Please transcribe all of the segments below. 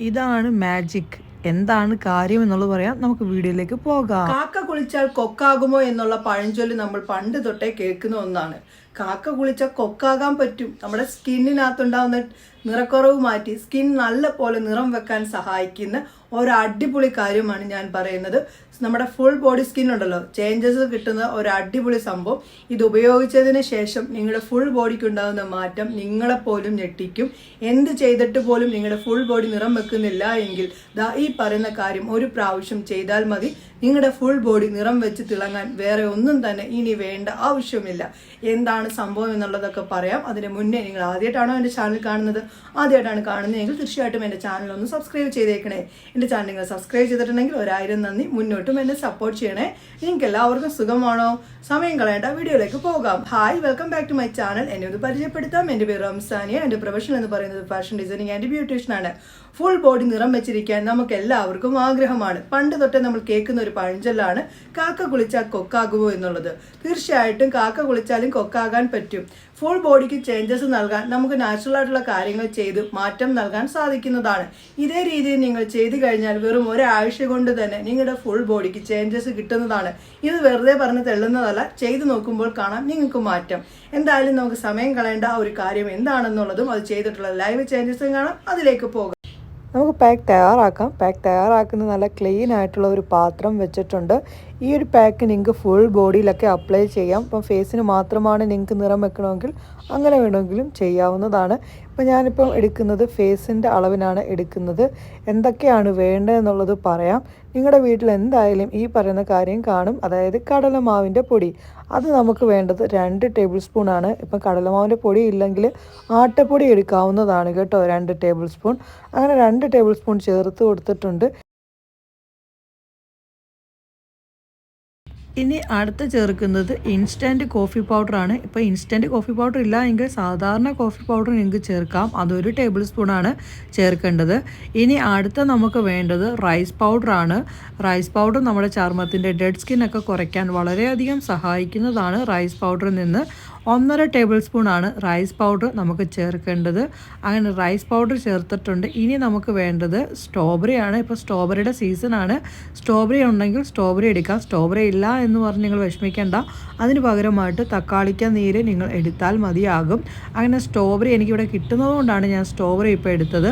ഇതാണ് മാജിക് എന്താണ് കാര്യം എന്നുള്ളത് പറയാം. നമുക്ക് വീഡിയോയിലേക്ക് പോകാം. കാക്ക കുളിച്ചാൽ കൊക്കാകുമോ എന്നുള്ള പഴഞ്ചൊല്ല് നമ്മൾ പണ്ട് തൊട്ടേ കേൾക്കുന്ന ഒന്നാണ്. കാക്ക കുളിച്ചാൽ കൊക്കാകാൻ പറ്റും. നമ്മുടെ സ്കിന്നിനകത്തുണ്ടാവുന്ന നിറക്കുറവ് മാറ്റി സ്കിൻ നല്ല പോലെ നിറം വെക്കാൻ സഹായിക്കുന്ന ഒരു അടിപൊളി കാര്യമാണ് ഞാൻ പറയുന്നത്. നമ്മുടെ ഫുൾ ബോഡി സ്കിൻ ഉണ്ടല്ലോ ചേഞ്ചസ് കിട്ടുന്ന ഒരു അടിപൊളി സംഭവം. ഇത് ഉപയോഗിച്ചതിന് ശേഷം നിങ്ങളുടെ ഫുൾ ബോഡിക്ക് ഉണ്ടാകുന്ന മാറ്റം നിങ്ങളെപ്പോലും ഞെട്ടിക്കും. എന്ത് ചെയ്തിട്ട് പോലും നിങ്ങളുടെ ഫുൾ ബോഡി നിറം വെക്കുന്നില്ല എങ്കിൽ ദാ ഈ പറയുന്ന കാര്യം ഒരു പ്രാവശ്യം ചെയ്താൽ മതി. നിങ്ങളുടെ ഫുൾ ബോഡി നിറം വെച്ച് തിളങ്ങാൻ വേറെ ഒന്നും തന്നെ ഇനി വേണ്ട ആവശ്യമില്ല. എന്താണ് സംഭവം എന്നുള്ളതൊക്കെ പറയാം. അതിന് മുന്നേ നിങ്ങൾ ആദ്യമായിട്ടാണോ എന്റെ ചാനൽ കാണുന്നത്? ആദ്യമായിട്ടാണ് കാണുന്നതെങ്കിൽ തീർച്ചയായിട്ടും എന്റെ ചാനൽ ഒന്ന് സബ്സ്ക്രൈബ് ചെയ്തേക്കണേ. എന്റെ ചാനൽ നിങ്ങൾ സബ്സ്ക്രൈബ് ചെയ്തിട്ടുണ്ടെങ്കിൽ ഒരായിരം നന്ദി. മുന്നോട്ടും എന്നെ സപ്പോർട്ട് ചെയ്യണേ. നിങ്ങൾക്ക് എല്ലാവർക്കും സുഖമാണോ? സമയം കളയേണ്ട വീഡിയോയിലേക്ക് പോകാം. Hi welcome back to my channel എന്നെ ഒന്ന് പരിചയപ്പെടുത്താം. എന്റെ പേര് റംസാനിയ. എന്റെ പ്രൊഫഷൻ എന്ന് പറയുന്നത് ഫാഷൻ ഡിസൈനിങ് ആൻഡ് ബ്യൂട്ടീഷ്യൻ ആണ്. ഫുൾ ബോഡി നിറം വെച്ചിരിക്കാൻ നമുക്ക് എല്ലാവർക്കും ആഗ്രഹമാണ്. പണ്ട് തൊട്ടേ നമ്മൾ കേൾക്കുന്ന ഒരു പഴഞ്ചൊല്ലാണ് കാക്ക കുളിച്ചാൽ കൊക്കാകുമോ എന്നുള്ളത്. തീർച്ചയായിട്ടും കാക്ക കുളിച്ചാലും കൊക്കാകാൻ പറ്റും. ഫുൾ ബോഡിക്ക് ചേഞ്ചസ് നൽകാൻ നമുക്ക് നാച്ചുറൽ ആയിട്ടുള്ള കാര്യങ്ങൾ ചെയ്ത് മാറ്റം നൽകാൻ സാധിക്കുന്നതാണ്. ഇതേ രീതിയിൽ നിങ്ങൾ ചെയ്തു കഴിഞ്ഞാൽ വെറും ഒരാഴ്ച കൊണ്ട് തന്നെ നിങ്ങളുടെ ഫുൾ ബോഡിക്ക് ചേഞ്ചസ് കിട്ടുന്നതാണ്. ഇത് വെറുതെ പറഞ്ഞ് തെള്ളുന്നതല്ല ചെയ്തു നോക്കുമ്പോൾ കാണാം നിങ്ങൾക്ക് മാറ്റം. എന്തായാലും നമുക്ക് സമയം കളയേണ്ട ഒരു കാര്യം എന്താണെന്നുള്ളതും അത് ചെയ്തിട്ടുള്ള ലൈവ് ചേഞ്ചസും കാണാം. അതിലേക്ക് പോകാം. നമുക്ക് പാക്ക് തയ്യാറാക്കാം. പാക്ക് തയ്യാറാക്കുന്ന നല്ല ക്ലീൻ ആയിട്ടുള്ള ഒരു പാത്രം വെച്ചിട്ടുണ്ട്. ഈ ഒരു പാക്ക് നിങ്ങൾക്ക് ഫുൾ ബോഡിയിലൊക്കെ അപ്ലൈ ചെയ്യാം. ഇപ്പം ഫേസിന് മാത്രമാണ് നിങ്ങൾക്ക് നിറം വെക്കണമെങ്കിൽ അങ്ങനെ വേണമെങ്കിലും ചെയ്യാവുന്നതാണ്. ഇപ്പം ഞാനിപ്പം എടുക്കുന്നത് ഫേസിന്റെ അളവിനാണ് എടുക്കുന്നത്. എന്തൊക്കെയാണ് വേണ്ടതെന്നുള്ളത് പറയാം. നിങ്ങളുടെ വീട്ടിൽ എന്തായാലും ഈ പറയുന്ന കാര്യം കാണും. അതായത് കടലമാവിന്റെ പൊടി. അത് നമുക്ക് വേണ്ടത് രണ്ട് ടേബിൾ സ്പൂൺ ആണ്. ഇപ്പം കടലമാവിന്റെ പൊടി ഇല്ലെങ്കിൽ ആട്ടപ്പൊടി എടുക്കാവുന്നതാണ് കേട്ടോ രണ്ട് ടേബിൾ സ്പൂൺ അങ്ങനെ രണ്ട് ടേബിൾ സ്പൂൺ ചേർത്ത് കൊടുത്തിട്ടുണ്ട്. ഇനി അടുത്ത് ചേർക്കുന്നത് ഇൻസ്റ്റന്റ് കോഫി പൗഡറാണ് ഇപ്പോൾ ഇൻസ്റ്റന്റ് കോഫി പൗഡർ ഇല്ല എങ്കിൽ സാധാരണ കോഫി പൗഡർ നിങ്ങൾക്ക് ചേർക്കാം. അതൊരു ടേബിൾ സ്പൂണാണ് ചേർക്കേണ്ടത്. ഇനി അടുത്ത നമുക്ക് വേണ്ടത് റൈസ് പൗഡറാണ് റൈസ് പൗഡർ നമ്മുടെ ചർമ്മത്തിന്റെ ഡെഡ് സ്കിന്നൊക്കെ കുറയ്ക്കാൻ വളരെയധികം സഹായിക്കുന്നതാണ് റൈസ് പൗഡറിൽ നിന്ന്. ഒന്നര ടേബിൾ സ്പൂൺ ആണ് റൈസ് പൗഡർ നമുക്ക് ചേർക്കേണ്ടത്. അങ്ങനെ റൈസ് പൗഡർ ചേർത്തിട്ടുണ്ട്. ഇനി നമുക്ക് വേണ്ടത് സ്ട്രോബെറി ആണ് ഇപ്പോൾ സ്ട്രോബെറിയുടെ സീസണാണ്. സ്ട്രോബെറി ഉണ്ടെങ്കിൽ സ്ട്രോബെറി എടുക്കാം. സ്ട്രോബെറി ഇല്ല എന്ന് പറഞ്ഞ് നിങ്ങൾ വിഷമിക്കേണ്ട. അതിന് പകരമായിട്ട് തക്കാളിക്ക നീര് നിങ്ങൾ എടുത്താൽ മതിയാകും. അങ്ങനെ സ്ട്രോബെറി എനിക്കിവിടെ കിട്ടുന്നതുകൊണ്ടാണ് ഞാൻ സ്ട്രോബെറി ഇപ്പോൾ എടുത്തത്.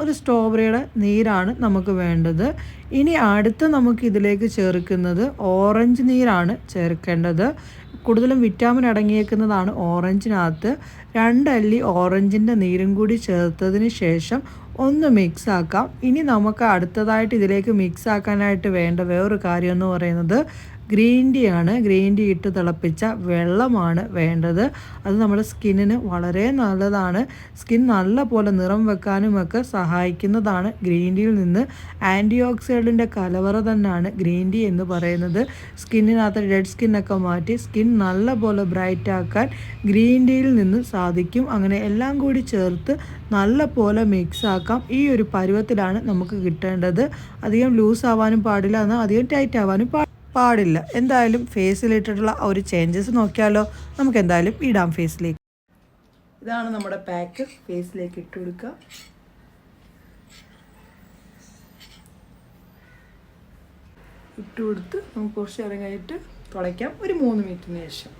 ഒരു സ്ട്രോബെറിയുടെ നീരാണ് നമുക്ക് വേണ്ടത്. ഇനി അടുത്ത് നമുക്ക് ഇതിലേക്ക് ചേർക്കുന്നത് ഓറഞ്ച് നീരാണ് ചേർക്കേണ്ടത്. കൂടുതലും വിറ്റാമിൻ അടങ്ങിയേക്കുന്നതാണ് ഓറഞ്ചിനകത്ത് രണ്ടല്ലി ഓറഞ്ചിന്റെ നീരും കൂടി ചേർത്തതിന് ശേഷം ഒന്ന് മിക്സ് ആക്കാം. ഇനി നമുക്ക് അടുത്തതായിട്ട് ഇതിലേക്ക് മിക്സ് ആക്കാനായിട്ട് വേണ്ട വേറൊരു കാര്യം എന്ന് പറയുന്നത് ഗ്രീൻ ടീ ആണ്. ഗ്രീൻ ടീ ഇട്ട് തിളപ്പിച്ച വെള്ളമാണ് വേണ്ടത്. അത് നമ്മുടെ സ്കിന്നിന് വളരെ നല്ലതാണ്. സ്കിൻ നല്ല പോലെ നിറം വെക്കാനുമൊക്കെ സഹായിക്കുന്നതാണ് ഗ്രീൻ ടീയിൽ നിന്ന്. ആന്റി ഓക്സിഡന്റിന്റെ കലവറ തന്നെയാണ് ഗ്രീൻ ടീ എന്ന് പറയുന്നത്. സ്കിന്നിനകത്ത് ഡെഡ് സ്കിന്നൊക്കെ മാറ്റി സ്കിൻ നല്ല പോലെ ബ്രൈറ്റ് ആക്കാൻ ഗ്രീൻ ടീയിൽ നിന്ന് സാധിക്കും. അങ്ങനെ എല്ലാം കൂടി ചേർത്ത് നല്ല പോലെ മിക്സ് ആക്കാം. ഈ ഒരു പരുവത്തിലാണ് നമുക്ക് കിട്ടേണ്ടത്. അധികം ലൂസ് ആവാനും പാടില്ല. എന്നാൽ അധികം ടൈറ്റ് ആവാനും പാടില്ല. പാടില്ല. എന്തായാലും ഫേസിലിട്ടിട്ടുള്ള ആ ഒരു ചേഞ്ചസ് നോക്കിയാലോ. നമുക്ക് എന്തായാലും ഇടാം ഫേസിലേക്ക്. ഇതാണ് നമ്മുടെ പാക്ക് ഫേസിലേക്ക് ഇട്ട് കൊടുക്കുക. ഇട്ട് കൊടുത്ത് നമുക്ക് കുറച്ച് നേരം കഴിഞ്ഞിട്ട് ഒരു മൂന്ന് മിനിറ്റിന് ശേഷം.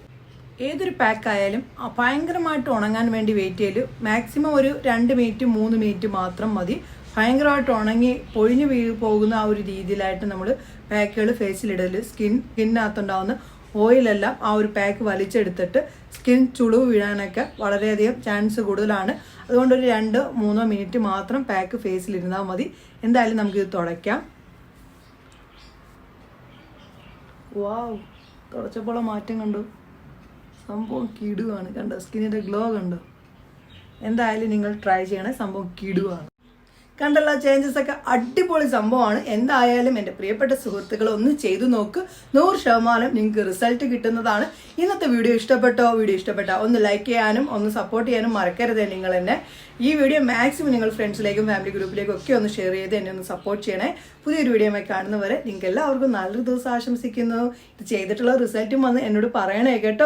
ഏതൊരു പാക്ക് ആയാലും ആ ഭയങ്കരമായിട്ട് ഉണങ്ങാൻ വേണ്ടി വെയിറ്റ് ചെയ്യൽ. മാക്സിമം ഒരു രണ്ട് മിനിറ്റ് മൂന്ന് മിനിറ്റ് മാത്രം മതി. ഭയങ്കരമായിട്ട് ഉണങ്ങി പൊഴിഞ്ഞു വീ പോകുന്ന ആ ഒരു രീതിയിലായിട്ട് നമ്മൾ പാക്കുകൾ ഫേസിലിടൽ സ്കിൻ സ്കിന്നകത്തുണ്ടാവുന്ന ഓയിലെല്ലാം ആ ഒരു പാക്ക് വലിച്ചെടുത്തിട്ട് സ്കിൻ ചുളിവ് വീഴാനൊക്കെ വളരെയധികം ചാൻസ് കൂടുതലാണ്. അതുകൊണ്ട് ഒരു രണ്ട് മൂന്നോ മിനിറ്റ് മാത്രം പാക്ക് ഫേസിലിരുന്നാൽ മതി. എന്തായാലും നമുക്കിത് തുടയ്ക്കാം. വാവ് തുടച്ചപ്പോൾ മാറ്റം കണ്ടു. സംഭവം കിടുവാണ്. കണ്ടോ? സ്കിന്നിന്റെ ഗ്ലോ കണ്ടോ? എന്തായാലും നിങ്ങൾ ട്രൈ ചെയ്യണേ. സംഭവം കിടുവാണ്. കണ്ടല്ലോ ചേഞ്ചസ് ഒക്കെ അടിപൊളി സംഭവമാണ്. എന്തായാലും എന്റെ പ്രിയപ്പെട്ട സുഹൃത്തുക്കൾ ഒന്ന് ചെയ്തു നോക്ക്. നൂറ് ശതമാനം നിങ്ങൾക്ക് റിസൾട്ട് കിട്ടുന്നതാണ്. ഇന്നത്തെ വീഡിയോ ഇഷ്ടപ്പെട്ടോ? വീഡിയോ ഇഷ്ടപ്പെട്ടോ ഒന്ന് ലൈക്ക് ചെയ്യാനും ഒന്ന് സപ്പോർട്ട് ചെയ്യാനും മറക്കരുത് നിങ്ങൾ എന്നെ ഈ വീഡിയോ മാക്സിമം നിങ്ങൾ ഫ്രണ്ട്സിലേക്കും ഫാമിലി ഗ്രൂപ്പിലേക്കും ഒക്കെ ഒന്ന് ഷെയർ ചെയ്ത് എന്നെ ഒന്ന് സപ്പോർട്ട് ചെയ്യണേ. പുതിയൊരു വീഡിയോയുമായി കാണുന്നവരെ നിങ്ങൾക്ക് എല്ലാവർക്കും നല്ലൊരു ദിവസം ആശംസിക്കുന്നു. ഇത് ചെയ്തിട്ടുള്ള റിസൾട്ടും വന്ന് എന്നോട് പറയണേ കേട്ടോ.